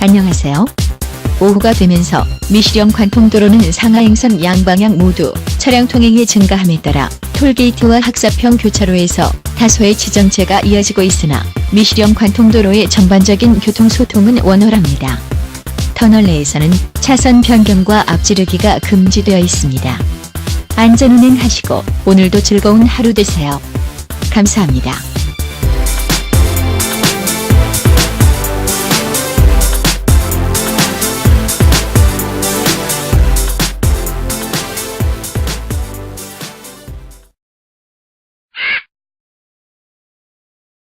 안녕하세요. 오후가 되면서 미시령 관통도로는 상하행선 양방향 모두 차량 통행이 증가함에 따라 톨게이트와 학사평 교차로에서 다소의 지정체가 이어지고 있으나 미시령 관통도로의 전반적인 교통소통은 원활합니다. 터널 내에서는 차선 변경과 앞지르기가 금지되어 있습니다. 안전운행하시고 오늘도 즐거운 하루 되세요. 감사합니다.